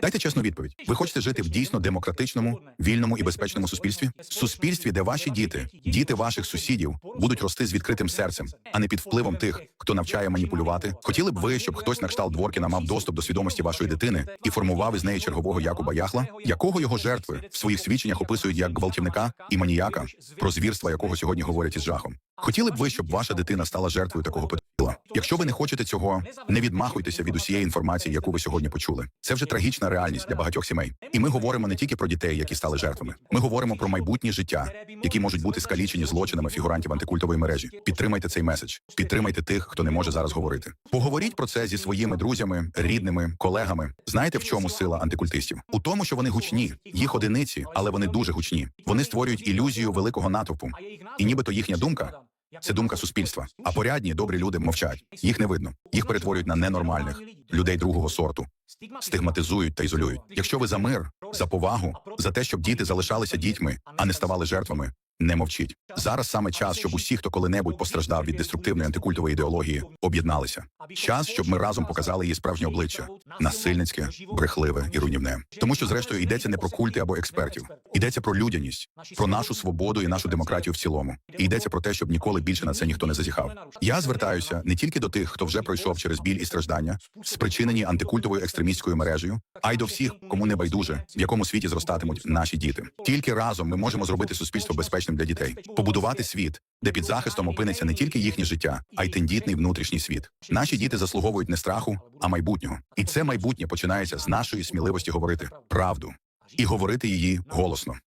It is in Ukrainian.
Дайте чесну відповідь. Ви хочете жити в дійсно демократичному, вільному і безпечному суспільстві? Суспільстві, де ваші діти, діти ваших сусідів, будуть рости з відкритим серцем, а не під впливом тих, хто навчає маніпулювати. Хотіли б ви, щоб хтось на кшталт Дворкіна мав доступ до свідомості вашої дитини і формував із неї чергового Якуба Яхла, якого його жертви в своїх свідченнях описують як гвалтівника і маніяка, про звірства якого сьогодні говорять із жахом. Хотіли б ви, щоб ваша дитина стала жертвою такого педофіла? Якщо ви не хочете цього, не відмахуйтеся від усієї інформації, яку ви сьогодні почули. Це вже трагічна реальність для багатьох сімей. І ми говоримо не тільки про дітей, які стали жертвами. Ми говоримо про майбутнє життя, які можуть бути скалічені злочинами фігурантів антикультової мережі. Підтримайте цей меседж, підтримайте тих, хто не може зараз говорити. Поговоріть про це зі своїми друзями, рідними, колегами. Знаєте, в чому сила антикультистів? У тому, що вони гучні, їх одиниці, але вони дуже гучні. Вони створюють ілюзію великого натовпу, і нібито їхня думка. Це думка суспільства. А порядні добрі люди мовчать. Їх не видно. Їх перетворюють на ненормальних людей другого сорту, стигматизують та ізолюють. Якщо ви за мир, за повагу, за те, щоб діти залишалися дітьми, а не ставали жертвами. Не мовчіть зараз саме час, щоб усі, хто коли-небудь постраждав від деструктивної антикультової ідеології, об'єдналися. Час, щоб ми разом показали її справжнє обличчя насильницьке, брехливе і руйнівне. Тому що, зрештою, йдеться не про культи або експертів, йдеться про людяність, про нашу свободу і нашу демократію в цілому. І йдеться про те, щоб ніколи більше на це ніхто не зазіхав. Я звертаюся не тільки до тих, хто вже пройшов через біль і страждання, спричинені антикультовою екстремістською мережею, а й до всіх, кому не байдуже, в якому світі зростатимуть наші діти. Тільки разом ми можемо зробити суспільство безпечним для дітей, побудувати світ, де під захистом опиниться не тільки їхнє життя, а й тендітний внутрішній світ. Наші діти заслуговують не страху, а майбутнього. І це майбутнє починається з нашої сміливості говорити правду і говорити її голосно.